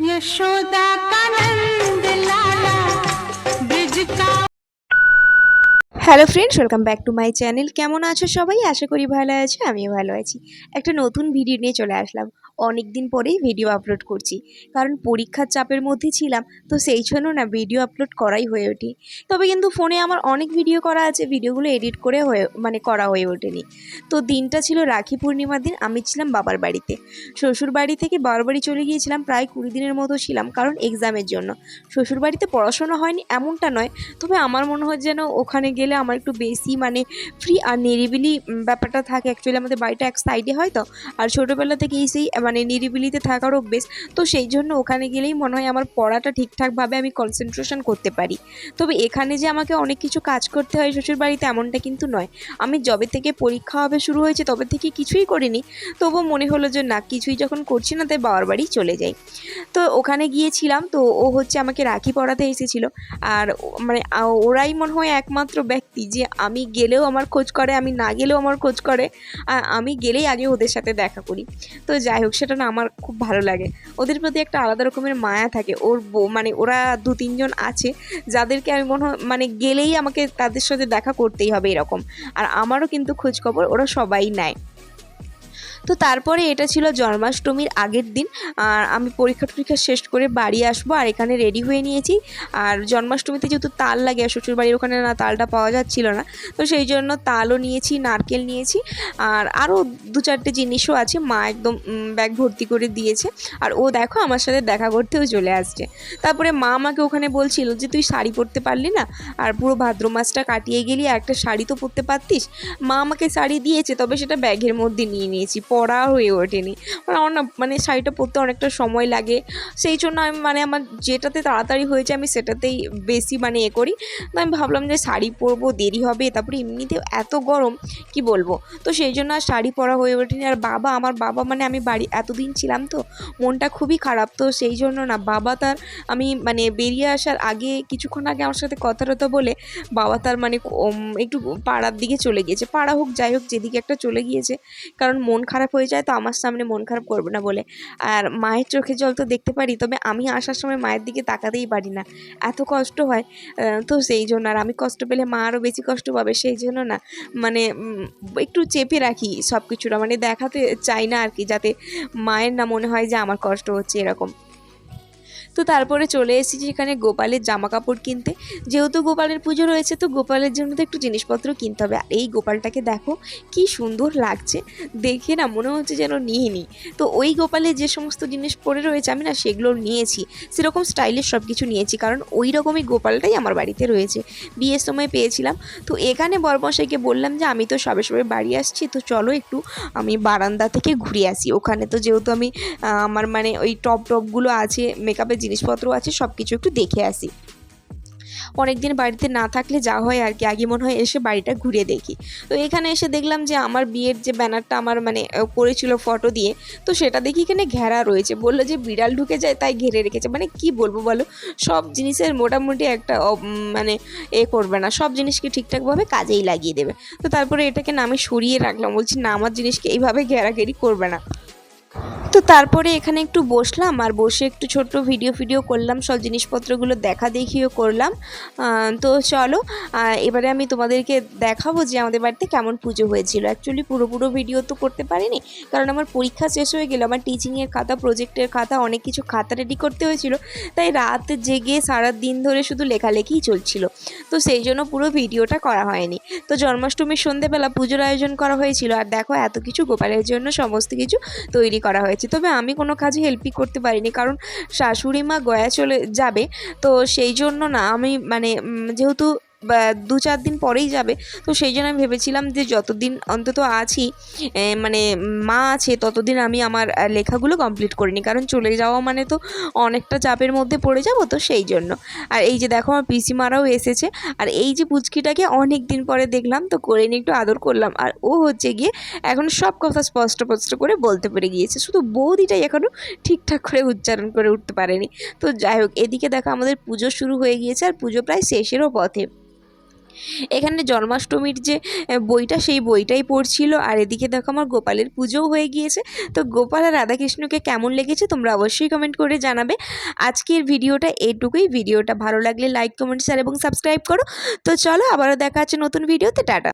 यशोदा का Nand Lala. Hello friends welcome back to my channel কেমন আছো সবাই? আশা করি ভালো আছো, আমিও ভালো আছি। একটা নতুন ভিডিও নিয়ে চলে আসলাম। অনেক দিন পরেই ভিডিও আপলোড করছি। কারণ পরীক্ষার চাপের মধ্যে ছিলাম, তো সেই জন্য না ভিডিও আপলোড করাই হয়ে ওঠে। তবে কিন্তু ফোনে আমার অনেক ভিডিও করা আছে ভিডিওগুলো এডিট করে হয়ে মানে করা হয়ে ওঠেনি। তো দিনটা ছিল রাখি পূর্ণিমার দিন, আমি ছিলাম বাবার বাড়িতে। শ্বশুর বাড়ি থেকে বাবার বাড়ি চলে গিয়েছিলাম, প্রায় কুড়ি দিনের মতো ছিলাম, কারণ এক্সামের জন্য। শ্বশুর বাড়িতে পড়াশোনা হয়নি, এমনটা নয়। তবে আমার মনে হয় যেন ওখানে গেলে আমার একটু বেশি মানে ফ্রি আর নিরিবিলি ব্যাপারটা থাকে অ্যাকচুয়ালি আমাদের বাড়িটা এক সাইডে হয় তো আর ছোটোবেলা থেকেই সেই মানে নিরিবিলিতে থাকার অভ্যেস। তো সেই জন্য ওখানে গেলেই মনে হয় আমার পড়াটা ঠিকঠাকভাবে আমি কনসেন্ট্রেশন করতে পারি। তবে এখানে যে আমাকে অনেক কিছু কাজ করতে হয় শ্বশুর বাড়িতে এমনটা কিন্তু নয়। আমি যবে থেকে পরীক্ষা হবে শুরু হয়েছে তবে থেকে কিছুই করিনি। তবুও মনে হলো যে না, কিছুই যখন করছি না তাই বাবার বাড়ি চলে যাই। তো ওখানে গিয়েছিলাম, তো ও হচ্ছে আমাকে রাখি পড়াতে এসেছিল। আর মানে ওরাই মনে হয় একমাত্র ব্যক্তি যে আমি গেলেও আমার খোঁজ করে, আমি না গেলেও আমার খোঁজ করে আর আমি গেলেই আগে ওদের সাথে দেখা করি। তো যাই হোক, সেটা না আমার খুব ভালো লাগে। ওদের প্রতি একটা আলাদা রকমের মায়া থাকে। ওর মানে ওরা দু তিনজন আছে, যাদেরকে আমি মনে মানে গেলেই আমাকে তাদের সাথে দেখা করতেই হবে এরকম। আর আমারও কিন্তু খোঁজখবর ওরা সবাই নেয়। তো তারপরে এটা ছিল জন্মাষ্টমীর আগের দিন। আর আমি পরীক্ষা টরীক্ষা শেষ করে বাড়ি আসব আর এখানে রেডি হয়ে নিয়েছি। আর জন্মাষ্টমীতে যেহেতু তাল লাগে আর শ্বশুরবাড়ির ওখানে না তালটা পাওয়া যাচ্ছিল না। তো সেই জন্য তালও নিয়েছি, নারকেল নিয়েছি। আর আরও দু চারটে জিনিসও আছে, মা একদম ব্যাগ ভর্তি করে দিয়েছে। আর ও দেখো আমার সাথে দেখা করতেও চলে আসছে। তারপরে মা আমাকে ওখানে বলছিল যে, তুই শাড়ি পরতে পারলি না? আর পুরো ভাদ্র মাসটা কাটিয়ে গেলি একটা শাড়ি তো পরতে পারতিস? মা আমাকে শাড়ি দিয়েছে, তবে সেটা ব্যাগের মধ্যে নিয়ে নিয়েছি। পরা হয়ে ওঠেনি। মানে আমার না মানে শাড়িটা পরতে অনেকটা সময় লাগে। সেই জন্য আমি মানে আমার যেটাতে তাড়াতাড়ি হয়েছে আমি সেটাতেই বেশি মানে এ করি। তো আমি ভাবলাম যে শাড়ি পরবো, দেরি হবে, তারপরে এমনিতেও এত গরম, কি বলব? তো সেই জন্য আর শাড়ি পরা হয়ে ওঠেনি। আর বাবা, আমার বাবা মানে আমি বাড়ি এতদিন ছিলাম তো, মনটা খুবই খারাপ। তো সেই জন্য না, বাবা তার, আমি মানে বেরিয়ে আসার আগে, কিছুক্ষণ আগে আমার সাথে কথা টথা বলে, বাবা তার মানে একটু পাড়ার দিকে চলে গিয়েছে। পাড়া হোক, যাই হোক, যেদিকে একটা চলে গিয়েছে। কারণ মন খারাপ হয়ে যায়, তো আমার সামনে মন খারাপ করবে না বলে। আর মায়ের চোখে জল তো দেখতে পারি, তবে আমি আসার সময় মায়ের দিকে তাকাতেই পারি না। এত কষ্ট হয় তো সেই জন্য আর আমি কষ্ট পেলে মা আরও বেশি কষ্ট পাবে, সেই জন্য না মানে একটু চেপে রাখি সব কিছুটা মানে দেখাতে চাই না আর কি, যাতে মায়ের না মনে হয় যে আমার কষ্ট হচ্ছে এরকম। তো তারপরে চলে এসেছি এখানে গোপালের জামা কাপড় কিনতে। যেহেতু গোপালের পুজো রয়েছে, তো গোপালের জন্য তো একটু জিনিসপত্র কিনতে হবে। আর এই গোপালটাকে দেখো, কি সুন্দর লাগছে। দেখে না মনে হচ্ছে যেন নিয়ে নিই তো ওই গোপালের যে সমস্ত জিনিস পরে রয়েছে আমি না সেগুলো নিয়েছি। সেরকম স্টাইলের সব কিছু নিয়েছি, কারণ ওই রকমই গোপালটাই আমার বাড়িতে রয়েছে। বিয়ের সময় পেয়েছিলাম। তো এখানে বরমশাইকে বললাম যে, আমি তো সবে সবে বাড়ি আসছি, তো চলো একটু আমি বারান্দা থেকে ঘুরে আসি। ওখানে তো যেহেতু আমি আমার মানে ওই টপ টপগুলো আছে মেকআপের জিনিসপত্র আছে সব কিছু একটু দেখে আসি। অনেক দিন বাড়িতে না থাকলে যা হয় আর কি, আগে মনে হয় এসে বাড়িটা ঘুরে দেখি। তো এখানে এসে দেখলাম যে আমার বিয়ের যে ব্যানারটা আমার মানে করেছিল ফটো দিয়ে, তো সেটা দেখি এখানে ঘেরা রয়েছে। বলল যে বিড়াল ঢুকে যায়, তাই ঘেরে রেখেছে। মানে কি বলব বলো? সব জিনিসের মোটামুটি একটা মানে এ করবে না। সব জিনিসকে ঠিকঠাকভাবে কাজেই লাগিয়ে দেবে। তো তারপরে এটাকে না আমি সরিয়ে রাখলাম। বলছি না, আমার জিনিসকে এইভাবে ঘেরাঘেরি করবে না। তো তারপরে এখানে একটু বসলাম আর বসে একটু ছোট্ট ভিডিও ফিডিও করলাম, সব জিনিসপত্রগুলো দেখা দেখিও করলাম। তো চলো এবারে আমি তোমাদেরকে দেখাবো যে আমাদের বাড়িতে কেমন পুজো হয়েছিল। অ্যাকচুয়ালি পুরো পুরো ভিডিও তো করতে পারিনি, কারণ আমার পরীক্ষা শেষ হয়ে গেলো, আমার টিচিংয়ের খাতা প্রজেক্টের খাতা, অনেক কিছু খাতা রেডি করতে হয়েছিল। তাই রাত জেগে সারা দিন ধরে শুধু লেখালেখিই চলছিল। তো সেই জন্য পুরো ভিডিওটা করা হয়নি। তো জন্মাষ্টমীর সন্ধেবেলা পুজোর আয়োজন করা হয়েছিল। আর দেখো এত কিছু গোপালের জন্য সমস্ত কিছু তৈরি করা হয়েছে। তবে আমি কোনো কাজে হেল্পই করতে পারিনি, কারণ শাশুড়ি মা গয়া চলে যাবে, তো সেই জন্য না আমি মানে যেহেতু দু চার দিন পরেই যাবে। তো সেই জন্য আমি ভেবেছিলাম যে যতদিন অন্তত আছি মানে মা আছে, ততদিন আমি আমার লেখাগুলো কমপ্লিট করিনি। কারণ চলে যাওয়া মানে তো অনেকটা চাপের মধ্যে পড়ে যাব তো সেই জন্য। আর এই যে দেখো আমার পিসিমারাও এসেছে। আর এই যে পুচকিটাকে অনেক দিন পরে দেখলাম, তো করে নিয়ে একটু আদর করলাম। আর ও হচ্ছে গিয়ে এখন সব কথা স্পষ্ট স্পষ্ট করে বলতে পেরে গিয়েছে। শুধু বৌদিটাই এখনও ঠিকঠাক করে উচ্চারণ করে উঠতে পারেনি। তো যাই হোক, এদিকে দেখো আমাদের পুজো শুরু হয়ে গিয়েছে। আর পুজো প্রায় শেষেরও পথে। এখানে জন্মাষ্টমীর যে বইটা সেই বইটাই পড়ছিল। আর এদিকে দেখো আমার গোপালের পুজোও হয়ে গিয়েছে। তো গোপাল আর রাধাকৃষ্ণকে কেমন লেগেছে তোমরা অবশ্যই কমেন্ট করে জানাবে। আজকের ভিডিওটা এইটুকুই ভিডিওটা ভালো লাগলে লাইক কমেন্ট শেয়ার এবং সাবস্ক্রাইব করো। তো চলো আবারও দেখা আছে নতুন ভিডিওতে। টাটা।